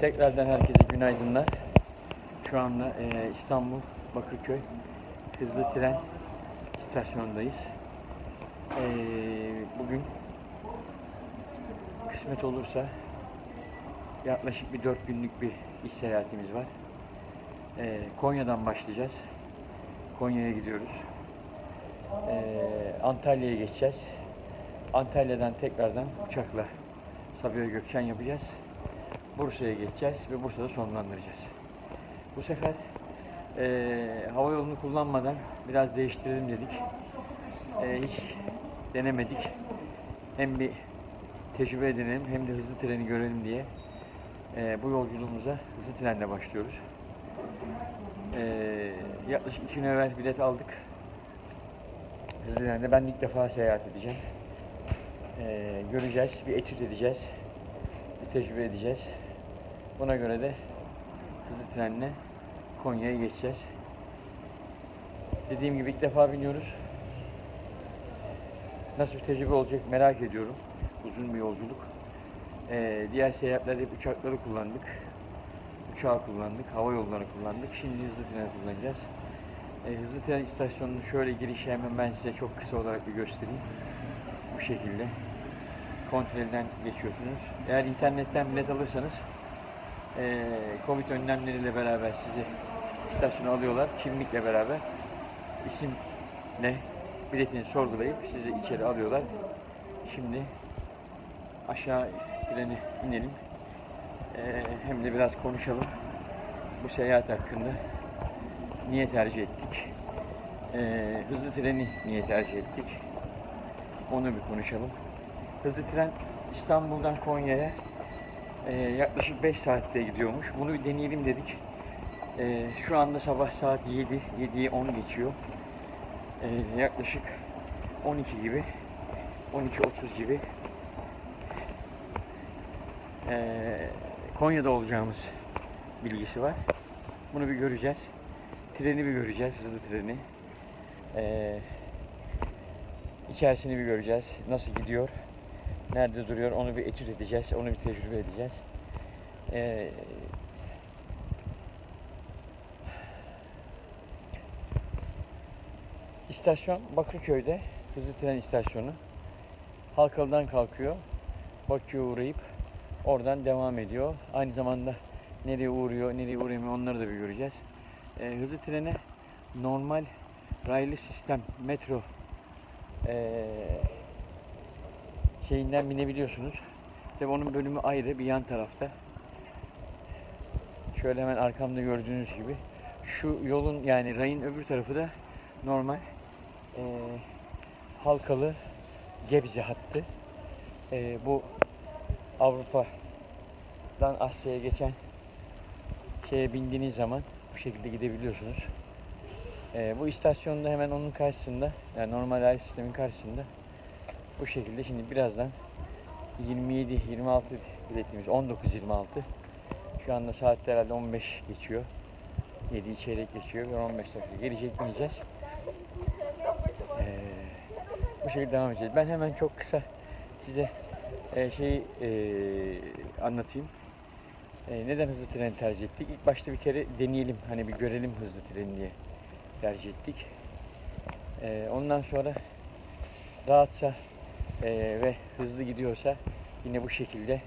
Tekrardan herkese günaydınlar. Şu anda e, İstanbul Bakırköy hızlı tren istasyonundayız. E, bugün kısmet olursa yaklaşık bir dört günlük bir iş seyahatimiz var. E, Konya'dan başlayacağız. Konya'ya gidiyoruz. E, Antalya'ya geçeceğiz. Antalya'dan tekrardan uçakla Sabiha Gökçen yapacağız. Bursa'ya geçeceğiz ve Bursa'da sonlandıracağız. Bu sefer eee hava yolunu kullanmadan biraz değiştirelim dedik. Eee, hiç denemedik. Hem bir tecrübe edelim hem de hızlı treni görelim diye eee, bu yolculuğumuza hızlı trenle başlıyoruz. Eee, yaklaşık iki gün evvel bilet aldık. Hızlı trenle ben ilk defa seyahat edeceğim. Eee, göreceğiz, bir etüt edeceğiz, bir tecrübe edeceğiz. Buna göre de hızlı trenle Konya'ya geçeceğiz. Dediğim gibi ilk defa biniyoruz. Nasıl bir tecrübe olacak merak ediyorum. Uzun bir yolculuk. Ee, diğer seyahatlerde hep uçakları kullandık. Uçağı kullandık, hava yollarını kullandık. Şimdi hızlı tren kullanacağız. Ee, hızlı tren istasyonunun şöyle girişi hemen ben size çok kısa olarak bir göstereyim. Bu şekilde. Kontrolden geçiyorsunuz. Eğer internetten bilet alırsanız eee Covid önlemleriyle beraber sizi istasyona alıyorlar. Kimlikle beraber isimle biletini sorgulayıp sizi içeri alıyorlar. Şimdi aşağı treni inelim. Eee, hem de biraz konuşalım. Bu seyahat hakkında niye tercih ettik? Eee, hızlı treni niye tercih ettik? Onu bir konuşalım. Hızlı tren İstanbul'dan Konya'ya ee, yaklaşık 5 saatte gidiyormuş. Bunu bir deneyelim dedik. Ee, şu anda sabah saat 7, 7'ye 10 geçiyor. Ee, yaklaşık 12 gibi, 12.30 gibi ee, Konya'da olacağımız bilgisi var. Bunu bir göreceğiz. Treni bir göreceğiz, hızlı treni. Ee, içerisini bir göreceğiz. Nasıl gidiyor? Nerede duruyor onu bir etüt edeceğiz. Onu bir tecrübe edeceğiz. Ee, istasyon Bakırköy'de hızlı tren istasyonu. Halkalı'dan kalkıyor. Bakü'ye uğrayıp oradan devam ediyor. Aynı zamanda nereye uğruyor, nereye uğramıyor onları da bir göreceğiz. Ee, hızlı trene normal raylı sistem, metro ee, şeyinden binebiliyorsunuz. Tabi onun bölümü ayrı bir yan tarafta. Şöyle hemen arkamda gördüğünüz gibi. Şu yolun yani rayın öbür tarafı da normal eee, halkalı Gebze hattı. Eee, bu Avrupa'dan Asya'ya geçen şeye bindiğiniz zaman bu şekilde gidebiliyorsunuz. Eee, bu istasyonda hemen onun karşısında yani normal ray sistemin karşısında bu şekilde şimdi birazdan 27 26 biletimiz 19 26 şu anda saat herhalde 15 geçiyor. 7 çeyrek geçiyor ve 15 dakika gelecek bineceğiz ee, bu şekilde devam edeceğiz. Ben hemen çok kısa size e, şeyi e, anlatayım. E, neden hızlı tren tercih ettik? İlk başta bir kere deneyelim hani bir görelim hızlı tren diye tercih ettik. E, ondan sonra rahatsa e, ve hızlı gidiyorsa yine bu şekilde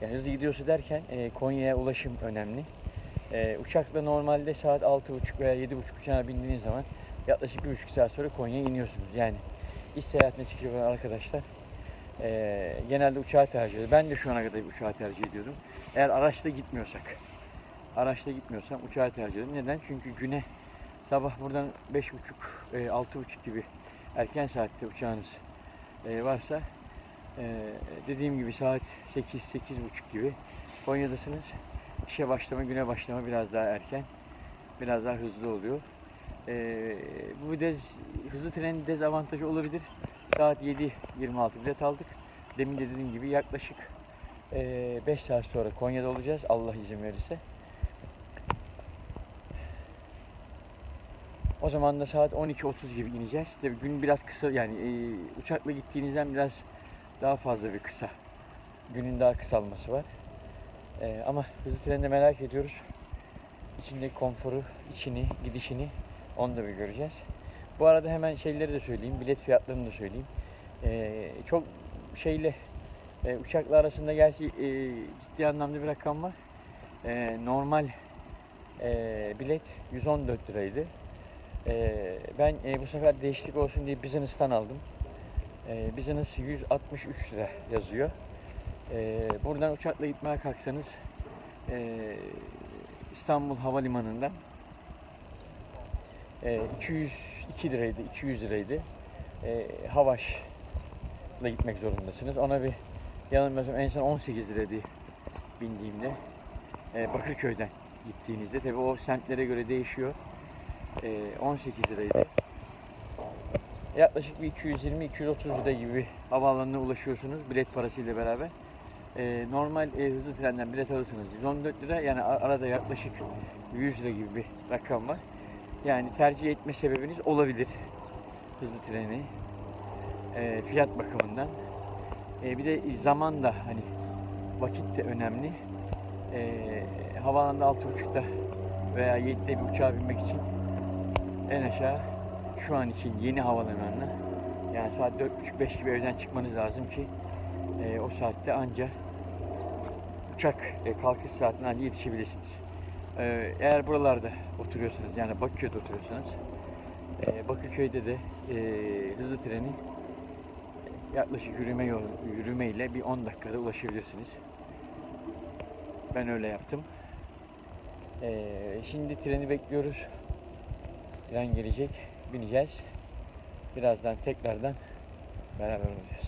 yani hızlı gidiyorsa derken e, Konya'ya ulaşım önemli. E, uçakla normalde saat 6.30 veya 7.30 uçağına bindiğiniz zaman yaklaşık 1.5 saat sonra Konya'ya iniyorsunuz. Yani iş seyahatine çıkacak arkadaşlar e, genelde uçağı tercih ediyor. Ben de şu ana kadar uçağı tercih ediyordum. Eğer araçla gitmiyorsak araçla gitmiyorsam uçağı tercih ediyorum. Neden? Çünkü güne sabah buradan 5.30 e, 6.30 gibi erken saatte uçağınız varsa e, dediğim gibi saat 8 8 buçuk gibi Konya'dasınız. İşe başlama, güne başlama biraz daha erken, biraz daha hızlı oluyor. E, bu dez, hızlı trenin dezavantajı olabilir. Saat 7.26 bilet aldık. Demin de dediğim gibi yaklaşık 5 saat sonra Konya'da olacağız Allah izin verirse. O zaman da saat 12.30 gibi ineceğiz. Tabii gün biraz kısa yani e, uçakla gittiğinizden biraz daha fazla bir kısa. Günün daha kısalması var. Ee, ama hızlı treni de merak ediyoruz. İçindeki konforu, içini, gidişini onu da bir göreceğiz. Bu arada hemen şeyleri de söyleyeyim, bilet fiyatlarını da söyleyeyim. Ee, çok şeyle e, uçakla arasında gerçi e, ciddi anlamda bir rakam var. E, normal e, bilet 114 liraydı. E, ben e, bu sefer değişiklik olsun diye Business'tan aldım. E, Business 163 lira yazıyor. E, buradan uçakla gitmeye kalksanız e, İstanbul Havalimanı'ndan e, 202 liraydı, 200 liraydı. E, Havaş'la gitmek zorundasınız. Ona bir yanılmıyorsam en son 18 liraydı bindiğimde. E, Bakırköy'den gittiğinizde tabi o semtlere göre değişiyor. E, 18 liraydı. Yaklaşık bir 220-230 lira gibi havaalanına ulaşıyorsunuz bilet parasıyla beraber. E, normal e, hızlı trenden bilet alırsanız 114 lira yani arada yaklaşık 100 lira gibi bir rakam var. Yani tercih etme sebebiniz olabilir hızlı treni e, fiyat bakımından. E, bir de zaman da hani vakit de önemli. E, havaalanında 6.30'da veya 7'de bir uçağa binmek için en aşağı şu an için yeni havalimanına yani saat 4.30-5 gibi evden çıkmanız lazım ki e, o saatte anca uçak e, kalkış saatine anca yetişebilirsiniz. E, eğer buralarda oturuyorsanız yani Bakırköy'de oturuyorsanız e, Bakırköy'de de e, hızlı treni yaklaşık yürüme yol, yürümeyle bir 10 dakikada ulaşabilirsiniz. Ben öyle yaptım. E, şimdi treni bekliyoruz. Tren gelecek. Bineceğiz. Birazdan tekrardan beraber olacağız.